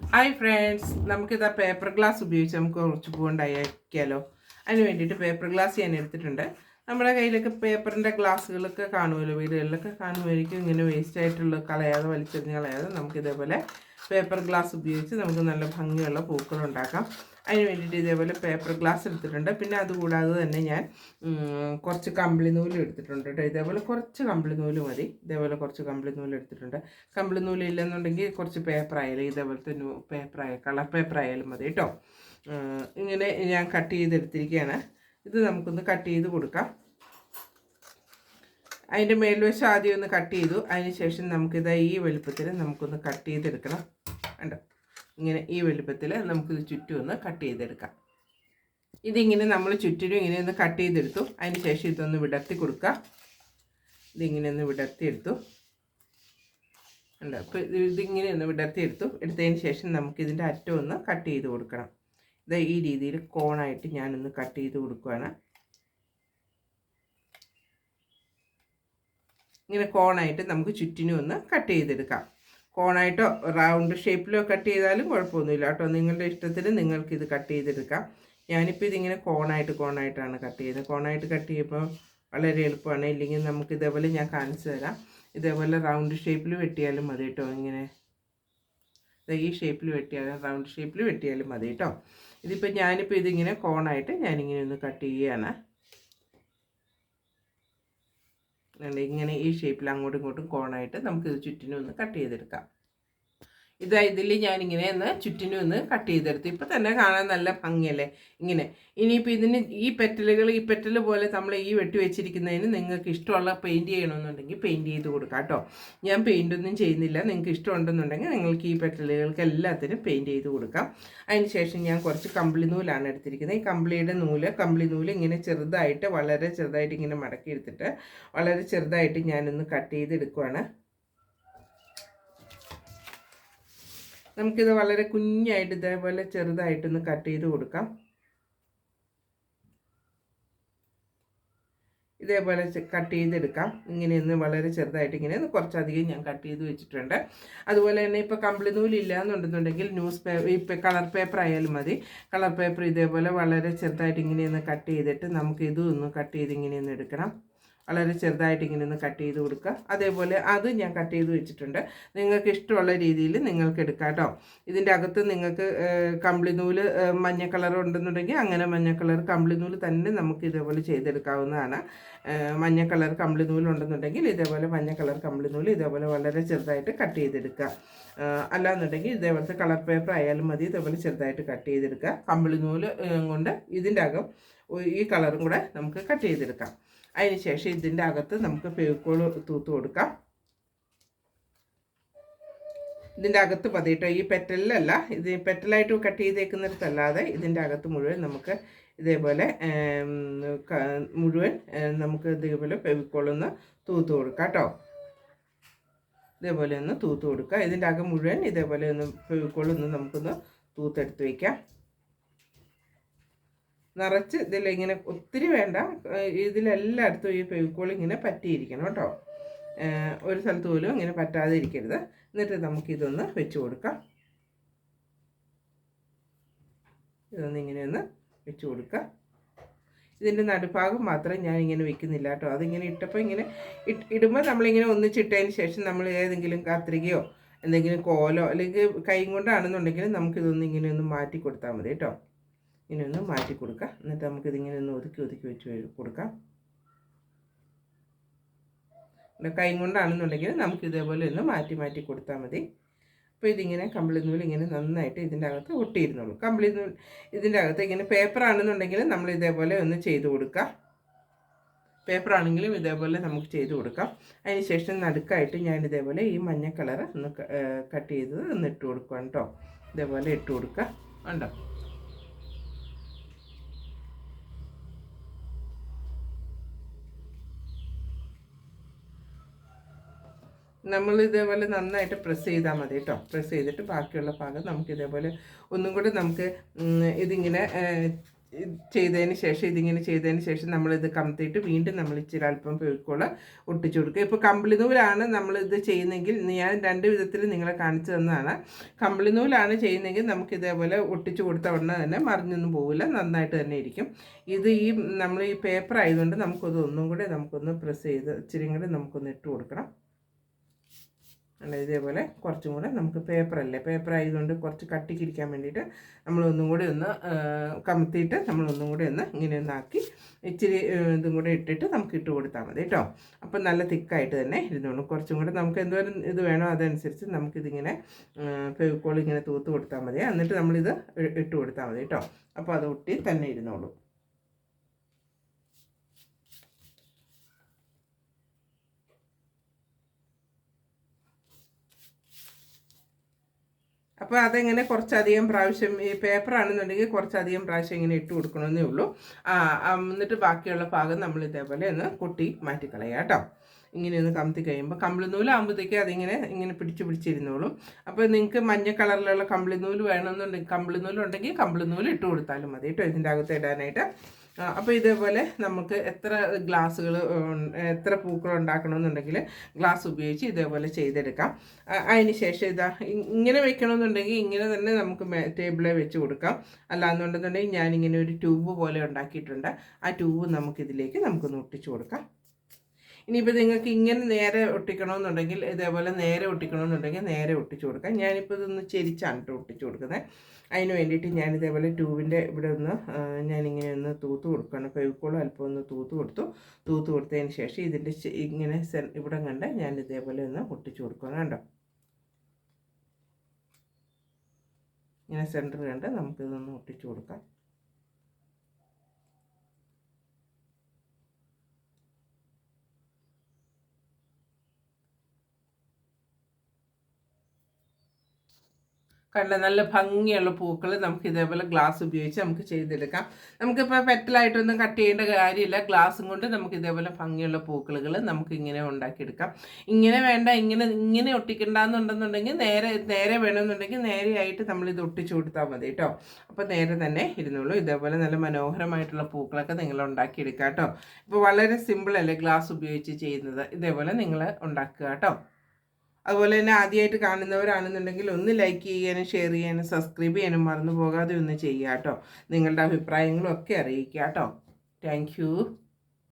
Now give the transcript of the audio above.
Hi friends നമുക്കിതാ paper glass ഉപയോഗിച്ച് നമുക്ക് കുറച്ച് പൂ ഉണ്ടാക്കിയാലോ? അതിന് വേണ്ടിയിട്ട് പേപ്പർ ഗ്ലാസ് ഞാൻ എടുത്തിട്ടുണ്ട്. നമ്മുടെ കയ്യിലൊക്കെ പേപ്പറിന്റെ ഗ്ലാസ്സുകളൊക്കെ കാണുമല്ലോ? വീടുകളിലൊക്കെ കാണുമായിരിക്കും. ഇങ്ങനെ വേസ്റ്റ് ആയിട്ടുള്ള കളയാതെ വലിച്ചെറിഞ്ഞ് കളയാതെ നമുക്ക് ഇതേപോലെ പേപ്പർ ഗ്ലാസ് ഉപയോഗിച്ച് നമുക്ക് നല്ല ഭംഗിയുള്ള പൂക്കൾ ഉണ്ടാക്കാം. അതിന് വേണ്ടിയിട്ട് ഇതേപോലെ പേപ്പർ ഗ്ലാസ് എടുത്തിട്ടുണ്ട്. പിന്നെ അതുകൂടാതെ തന്നെ ഞാൻ കുറച്ച് കമ്പിളി നൂലും എടുത്തിട്ടുണ്ട് കേട്ടോ. ഇതേപോലെ കുറച്ച് കമ്പിളി നൂൽ മതി. ഇതേപോലെ കുറച്ച് കമ്പിളി നൂൽ എടുത്തിട്ടുണ്ട്. കമ്പിളി നൂൽ ഇല്ലെന്നുണ്ടെങ്കിൽ കുറച്ച് പേപ്പർ ആയാലും ഇതേപോലത്തെ പേപ്പർ ആയാലും കളർ പേപ്പർ ആയാലും മതി കേട്ടോ. ഇങ്ങനെ ഞാൻ കട്ട് ചെയ്തെടുത്തിരിക്കുകയാണ്. ഇത് നമുക്കൊന്ന് കട്ട് ചെയ്ത് കൊടുക്കാം. അതിന്റെ മേൽവശം ആദ്യം ഒന്ന് കട്ട് ചെയ്തു. അതിന് ശേഷം നമുക്കിത് ഈ വലുപ്പത്തിൽ നമുക്കൊന്ന് കട്ട് ചെയ്തെടുക്കണം. കണ്ടോ? ഇങ്ങനെ ഈ വലുപ്പത്തിൽ നമുക്കിത് ചുറ്റും ഒന്ന് കട്ട് ചെയ്തെടുക്കാം. ഇതിങ്ങനെ നമ്മൾ ചുറ്റിനും ഇങ്ങനെ ഒന്ന് കട്ട് ചെയ്തെടുത്തു. അതിന് ശേഷം ഇതൊന്ന് വിടർത്തി കൊടുക്കുക ഇതിങ്ങനെ ഒന്ന് വിടർത്തിയെടുത്തു ഉണ്ട് അപ്പോൾ ഇതിങ്ങനെ ഒന്ന് വിടർത്തിയെടുത്തു എടുത്തതിന് ശേഷം നമുക്കിതിന്റെ അറ്റം ഒന്ന് കട്ട് ചെയ്ത് കൊടുക്കണം. ഇത് ഈ രീതിയിൽ കോണായിട്ട് ഞാനൊന്ന് കട്ട് ചെയ്ത് കൊടുക്കുകയാണ് ഇങ്ങനെ കോണായിട്ട് നമുക്ക് ചുറ്റിനും ഒന്ന് കട്ട് ചെയ്തെടുക്കാം. കോണായിട്ടോ റൗണ്ട് ഷേപ്പിലോ കട്ട് ചെയ്താലും കുഴപ്പമൊന്നുമില്ല കേട്ടോ. നിങ്ങളുടെ ഇഷ്ടത്തിൽ നിങ്ങൾക്കിത് കട്ട് ചെയ്തെടുക്കാം. ഞാനിപ്പോൾ ഇതിങ്ങനെ കോണായിട്ട് കോണായിട്ടാണ് കട്ട് ചെയ്തത്. കോണായിട്ട് കട്ട് ചെയ്യുമ്പോൾ വളരെ എളുപ്പമാണ്. ഇല്ലെങ്കിൽ നമുക്ക് ഇതേപോലെ ഞാൻ കാണിച്ചു തരാം. ഇതേപോലെ റൗണ്ട് ഷേപ്പിൽ വെട്ടിയാലും മതി കേട്ടോ. ഇങ്ങനെ ഈ ഷേപ്പിൽ വെട്ടിയാലും റൗണ്ട് ഷേപ്പിൽ വെട്ടിയാലും മതി കേട്ടോ. ഇതിപ്പോൾ ഞാനിപ്പോൾ ഇതിങ്ങനെ കോണായിട്ട് ഞാനിങ്ങനെ ഒന്ന് കട്ട് ചെയ്യുകയാണ്. ഇങ്ങനെ ഈ ഷേപ്പിൽ അങ്ങോട്ടും ഇങ്ങോട്ടും കോണായിട്ട് നമുക്ക് ഇത് ചുറ്റിനും ഒന്ന് കട്ട് ചെയ്തെടുക്കാം. ഇതാ ഇതിൽ ഞാനിങ്ങനെ ഒന്ന് ചുറ്റിനും ഒന്ന് കട്ട് ചെയ്തെടുത്തു. ഇപ്പം തന്നെ കാണാൻ നല്ല ഭംഗിയല്ലേ? ഇങ്ങനെ. ഇനിയിപ്പോൾ ഇതിന് ഈ പെറ്റലുകൾ ഈ പെറ്റൽ പോലെ നമ്മൾ ഈ വെട്ടി വെച്ചിരിക്കുന്നതിന് നിങ്ങൾക്ക് ഇഷ്ടമുള്ള പെയിന്റ് ചെയ്യണമെന്നുണ്ടെങ്കിൽ പെയിന്റ് ചെയ്ത് കൊടുക്കാം കേട്ടോ. ഞാൻ പെയിന്റ് ഒന്നും ചെയ്യുന്നില്ല. നിങ്ങൾക്ക് ഇഷ്ടമുണ്ടെന്നുണ്ടെങ്കിൽ നിങ്ങൾക്ക് ഈ പെറ്റലുകൾക്ക് എല്ലാത്തിനും പെയിന്റ് ചെയ്ത് കൊടുക്കാം. അതിന് ശേഷം ഞാൻ കുറച്ച് കമ്പിളി നൂലാണ് എടുത്തിരിക്കുന്നത്. ഈ കമ്പിളിയുടെ നൂൽ കമ്പിളി നൂൽ ഇങ്ങനെ ചെറുതായിട്ട് വളരെ ചെറുതായിട്ട് ഇങ്ങനെ മടക്കി എടുത്തിട്ട് വളരെ ചെറുതായിട്ട് ഞാനൊന്ന് കട്ട് ചെയ്ത് നമുക്കിത് വളരെ കുഞ്ഞായിട്ട് ഇതേപോലെ ചെറുതായിട്ടൊന്ന് കട്ട് ചെയ്ത് കൊടുക്കാം. ഇതേപോലെ കട്ട് ചെയ്തെടുക്കാം. ഇങ്ങനെയൊന്ന് വളരെ ചെറുതായിട്ട് ഇങ്ങനെ കുറച്ചധികം ഞാൻ കട്ട് ചെയ്ത് വെച്ചിട്ടുണ്ട്. അതുപോലെ തന്നെ ഇപ്പോൾ കമ്പിളി നൂലില്ല എന്നുണ്ടെന്നുണ്ടെങ്കിൽ ന്യൂസ് പേപ്പർ ഇപ്പം കളർ പേപ്പർ ആയാലും മതി. കളർ പേപ്പർ ഇതേപോലെ വളരെ ചെറുതായിട്ട് ഇങ്ങനെയൊന്ന് കട്ട് ചെയ്തിട്ട് നമുക്ക് ഇതും ഒന്ന് കട്ട് ചെയ്ത് ഇങ്ങനെയൊന്ന് എടുക്കണം. വളരെ ചെറുതായിട്ട് ഇങ്ങനെ ഒന്ന് കട്ട് ചെയ്ത് കൊടുക്കുക. അതേപോലെ അത് ഞാൻ കട്ട് ചെയ്ത് വെച്ചിട്ടുണ്ട്. നിങ്ങൾക്ക് ഇഷ്ടമുള്ള രീതിയിൽ നിങ്ങൾക്ക് എടുക്കാം കേട്ടോ. ഇതിന്റെ അകത്ത് നിങ്ങൾക്ക് കമ്പിളി നൂൽ മഞ്ഞ കളർ ഉണ്ടെന്നുണ്ടെങ്കിൽ അങ്ങനെ മഞ്ഞ കളർ കമ്പിളി നൂൽ തന്നെ നമുക്ക് ഇതേപോലെ ചെയ്തെടുക്കാവുന്നതാണ്. മഞ്ഞ കളർ കമ്പിളി നൂൽ ഉണ്ടെന്നുണ്ടെങ്കിൽ ഇതേപോലെ മഞ്ഞ കളർ കമ്പിളി നൂൽ ഇതേപോലെ വളരെ ചെറുതായിട്ട് കട്ട് ചെയ്തെടുക്കുക. അല്ലാന്നുണ്ടെങ്കിൽ ഇതേപോലത്തെ കളർ പേപ്പർ ആയാലും മതി. ഇതേപോലെ ചെറുതായിട്ട് കട്ട് ചെയ്തെടുക്കുക. കമ്പിളി നൂൽ കൊണ്ട് ഇതിന്റെ അകം ഈ കളറും കൂടെ നമുക്ക് കട്ട് ചെയ്തെടുക്കാം. അതിന് ശേഷം ഇതിന്റെ അകത്ത് നമുക്ക് ഫെവിക്കോൾ തൂത്ത് കൊടുക്കാം. ഇതിന്റെ അകത്ത് മതി കേട്ടോ. ഈ പെറ്റലിലല്ല ഇത് പെറ്റലായിട്ട് കട്ട് ചെയ്തേക്കുന്നിടത്തല്ലാതെ ഇതിന്റെ അകത്ത് മുഴുവൻ നമുക്ക് ഇതേപോലെ മുഴുവൻ നമുക്ക് ഇതേപോലെ ഫെവിക്കോളൊന്ന് തൂത്ത് കൊടുക്കാം കേട്ടോ. ഇതേപോലെ ഒന്ന് തൂത്ത് കൊടുക്കുക ഇതിന്റെ അകം മുഴുവൻ ഇതേപോലെ ഒന്ന് ഫെവിക്കോളൊന്ന് നമുക്കൊന്ന് തൂത്തെടുത്ത് വയ്ക്കാം നിറച്ച് ഇതിലിങ്ങനെ ഒത്തിരി വേണ്ട. ഇതിലെല്ലായിടത്തും ഈ ഫെവിക്കോൾ ഇങ്ങനെ പറ്റിയിരിക്കണം കേട്ടോ. ഒരു സ്ഥലത്ത് പോലും ഇങ്ങനെ പറ്റാതെ ഇരിക്കരുത് എന്നിട്ട് നമുക്കിതൊന്ന് വെച്ച് കൊടുക്കാം. ഇതൊന്ന് ഇങ്ങനെ ഒന്ന് വെച്ച് കൊടുക്കുക ഇതിന്റെ നടുഭാഗം മാത്രം ഞാൻ ഇങ്ങനെ വെക്കുന്നില്ല കേട്ടോ. അതിങ്ങനെ ഇട്ടപ്പോൾ ഇങ്ങനെ ഇടുമ്പോൾ നമ്മളിങ്ങനെ ഒന്നിച്ചിട്ടതിന് ശേഷം നമ്മൾ ഏതെങ്കിലും കത്രികയോ എന്തെങ്കിലും കോലോ അല്ലെങ്കിൽ കൈ കൊണ്ടാണെന്നുണ്ടെങ്കിൽ നമുക്കിതൊന്ന് ഇങ്ങനെ ഒന്ന് മാറ്റി കൊടുത്താൽ മതി കേട്ടോ. ഇങ്ങനെ ഒന്ന് മാറ്റി കൊടുക്കുക എന്നിട്ട് നമുക്ക് ഇതിങ്ങനെ ഒന്ന് ഒതുക്കി ഒതുക്കി വെച്ച് കൊടുക്കാം. കൈ കൊണ്ടാണെന്നുണ്ടെങ്കിൽ നമുക്ക് ഇതേപോലെ ഒന്ന് മാറ്റി മാറ്റി കൊടുത്താൽ മതി. അപ്പോൾ ഇതിങ്ങനെ കമ്പിളി നൂൽ ഇങ്ങനെ നന്നായിട്ട് ഇതിന്റെ അകത്ത് ഒട്ടിയിരുന്നുള്ളൂ കമ്പിളി നൂൽ ഇതിന്റെ അകത്ത് ഇങ്ങനെ പേപ്പർ ആണെന്നുണ്ടെങ്കിൽ നമ്മൾ ഇതേപോലെ ഒന്ന് ചെയ്ത് കൊടുക്കുക. പേപ്പർ ആണെങ്കിലും ഇതേപോലെ നമുക്ക് ചെയ്ത് കൊടുക്കാം. അതിന് ശേഷം നടുക്കായിട്ട് ഞാൻ ഇതേപോലെ ഈ മഞ്ഞ കളർ ഒന്ന് കട്ട് ചെയ്തത് ഒന്ന് ഇട്ട് കൊടുക്കാം കേട്ടോ ഇതേപോലെ ഇട്ട് കൊടുക്കുക. ഉണ്ടോ നമ്മൾ ഇതേപോലെ നന്നായിട്ട് പ്രസ് ചെയ്താൽ മതി കേട്ടോ പ്രസ് ചെയ്തിട്ട് ബാക്കിയുള്ള ഭാഗം നമുക്ക് ഇതേപോലെ ഒന്നും കൂടി നമുക്ക് ഇതിങ്ങനെ ചെയ്തതിന് ശേഷം ഇതിങ്ങനെ ചെയ്തതിന് ശേഷം നമ്മളിത് കമത്തിയിട്ട് വീണ്ടും നമ്മൾ ഇച്ചിരി അല്പം പേർക്കുള്ള ഒട്ടിച്ചു കൊടുക്കുക. ഇപ്പോൾ കമ്പിളി നൂലാണ് നമ്മളിത് ചെയ്യുന്നതെങ്കിൽ ഞാൻ രണ്ട് വിധത്തിൽ നിങ്ങളെ കാണിച്ചു തന്നതാണ്. കമ്പിളി നൂലാണ് ചെയ്യുന്നതെങ്കിൽ നമുക്ക് ഇതേപോലെ ഒട്ടിച്ചു കൊടുത്ത ഉടനെ തന്നെ മറിഞ്ഞൊന്നും പോവില്ല നന്നായിട്ട് തന്നെ ഇരിക്കും. ഇത് ഈ നമ്മൾ ഈ പേപ്പർ ആയതുകൊണ്ട് നമുക്കത് ഒന്നും കൂടെ നമുക്കൊന്ന് പ്രസ് ചെയ്ത് ഇച്ചിരി കൂടെ നമുക്കൊന്ന് ഇട്ട് കൊടുക്കണം. അല്ല ഇതേപോലെ കുറച്ചും കൂടെ നമുക്ക് പേപ്പറല്ലേ പേപ്പർ ആയതുകൊണ്ട് കുറച്ച് കട്ടിക്കിരിക്കാൻ വേണ്ടിയിട്ട് നമ്മളൊന്നും കൂടി ഒന്ന് കമത്തിയിട്ട് നമ്മളൊന്നും കൂടി ഒന്ന് ഇങ്ങനെ ഒന്നാക്കി ഇച്ചിരി ഇതും കൂടെ ഇട്ടിട്ട് നമുക്ക് ഇട്ട് കൊടുത്താൽ മതി കേട്ടോ. അപ്പം നല്ല തിക്കായിട്ട് തന്നെ ഇരുന്നോളൂ. കുറച്ചും കൂടെ നമുക്ക് എന്തോരം ഇത് വേണോ അതനുസരിച്ച് നമുക്കിതിങ്ങനെ ഫെവിക്കോൾ ഇങ്ങനെ തൂത്ത് കൊടുത്താൽ മതി എന്നിട്ട് നമ്മളിത് ഇട്ട് കൊടുത്താൽ മതി കേട്ടോ. അപ്പോൾ അത് ഒട്ടി തന്നെ ഇരുന്നോളൂ. അപ്പോൾ അതെങ്ങനെ കുറച്ചധികം പ്രാവശ്യം ഈ പേപ്പറാണെന്നുണ്ടെങ്കിൽ കുറച്ചധികം പ്രാവശ്യം ഇങ്ങനെ ഇട്ട് കൊടുക്കണമെന്നേ ഉള്ളൂ. എന്നിട്ട് ബാക്കിയുള്ള ഭാഗം നമ്മൾ ഇതേപോലെ ഒന്ന് കൊട്ടി മാറ്റിക്കളയാം കേട്ടോ. ഇങ്ങനെ ഒന്ന് കമത്തി കഴിയുമ്പോൾ കമ്പിളി നൂലാകുമ്പോഴത്തേക്ക് അതിങ്ങനെ ഇങ്ങനെ പിടിച്ച് പിടിച്ചിരുന്നോളും. അപ്പോൾ നിങ്ങൾക്ക് മഞ്ഞ കളറിലുള്ള കമ്പിളി നൂൽ വേണമെന്നുണ്ടെങ്കിൽ കമ്പിളി നൂലുണ്ടെങ്കിൽ കമ്പിളി നൂൽ ഇട്ട് കൊടുത്താലും മതി കേട്ടോ ഇതിന്റെ അകത്ത് ഇടാനായിട്ട്. അപ്പോൾ ഇതേപോലെ നമുക്ക് എത്ര ഗ്ലാസ്സുകൾ എത്ര പൂക്കൾ ഉണ്ടാക്കണമെന്നുണ്ടെങ്കിൽ ഗ്ലാസ് ഉപയോഗിച്ച് ഇതേപോലെ ചെയ്തെടുക്കാം. അതിന് ശേഷം ഇതാ ഇങ്ങനെ വെക്കണമെന്നുണ്ടെങ്കിൽ ഇങ്ങനെ തന്നെ നമുക്ക് ടേബിളിൽ വെച്ച് കൊടുക്കാം. അല്ലാന്നുണ്ടെന്നുണ്ടെങ്കിൽ ഞാനിങ്ങനെ ഒരു ട്യൂബ് പോലെ ഉണ്ടാക്കിയിട്ടുണ്ട്. ആ ട്യൂബ് നമുക്കിതിലേക്ക് നമുക്ക് ഒട്ടിച്ചു കൊടുക്കാം. ഇനിയിപ്പോൾ നിങ്ങൾക്ക് ഇങ്ങനെ നേരെ ഒട്ടിക്കണമെന്നുണ്ടെങ്കിൽ ഇതേപോലെ നേരെ ഒട്ടിക്കണമെന്നുണ്ടെങ്കിൽ നേരെ ഒട്ടിച്ചു കൊടുക്കാം. ഞാനിപ്പോൾ ഇതൊന്ന് ചെരിച്ചാണ് കേട്ടോ ഒട്ടിച്ചു കൊടുക്കുന്നത്. അതിന് വേണ്ടിയിട്ട് ഞാൻ ഇതേപോലെ ട്യൂബിന്റെ ഇവിടെ ഒന്ന് ഞാനിങ്ങനെ ഒന്ന് തൂത്ത് കൊടുക്കണം. ഫെവിക്കോളും അല്പം ഒന്ന് തൂത്ത് കൊടുത്തു. തൂത്ത് കൊടുത്തതിന് ശേഷം ഇതിന്റെ ഇങ്ങനെ ഇവിടെ കണ്ട് ഞാൻ ഇതേപോലെ ഒന്ന് ഒട്ടിച്ചു കൊടുക്കണം കേട്ടോ ഇങ്ങനെ സെന്റർ കണ്ട് നമുക്കിതൊന്ന് ഒട്ടിച്ചു കൊടുക്കാം. കണ്ട നല്ല ഭംഗിയുള്ള പൂക്കൾ നമുക്ക് ഇതേപോലെ ഗ്ലാസ് ഉപയോഗിച്ച് നമുക്ക് ചെയ്തെടുക്കാം. നമുക്കിപ്പോൾ പെറ്റലായിട്ടൊന്നും കട്ട് ചെയ്യേണ്ട കാര്യമില്ല. ഗ്ലാസും കൊണ്ട് നമുക്ക് ഇതേപോലെ ഭംഗിയുള്ള പൂക്കളുകൾ നമുക്ക് ഇങ്ങനെ ഉണ്ടാക്കിയെടുക്കാം. ഇങ്ങനെ വേണ്ട ഇങ്ങനെ ഇങ്ങനെ ഒട്ടിക്കണ്ടെന്നുണ്ടെന്നുണ്ടെങ്കിൽ നേരെ നേരെ വേണമെന്നുണ്ടെങ്കിൽ നേരെയായിട്ട് നമ്മളിത് ഒട്ടിച്ചു കൊടുത്താൽ മതി കേട്ടോ. അപ്പോൾ നേരെ തന്നെ ഇരുന്നുള്ളൂ ഇതേപോലെ നല്ല മനോഹരമായിട്ടുള്ള പൂക്കളൊക്കെ നിങ്ങൾ ഉണ്ടാക്കിയെടുക്കാം കേട്ടോ. ഇപ്പോൾ വളരെ സിമ്പിളല്ലേ ഗ്ലാസ് ഉപയോഗിച്ച് ചെയ്യുന്നത്? ഇതേപോലെ നിങ്ങൾ ഉണ്ടാക്കുക കേട്ടോ. അതുപോലെ തന്നെ ആദ്യമായിട്ട് കാണുന്നവരാണെന്നുണ്ടെങ്കിൽ ഒന്ന് ലൈക്ക് ചെയ്യാനും ഷെയർ ചെയ്യാനും സബ്സ്ക്രൈബ് ചെയ്യാനും മറന്നു പോകാതെ ഒന്ന് ചെയ്യുക കേട്ടോ. നിങ്ങളുടെ അഭിപ്രായങ്ങളും ഒക്കെ അറിയിക്കുക കേട്ടോ. താങ്ക്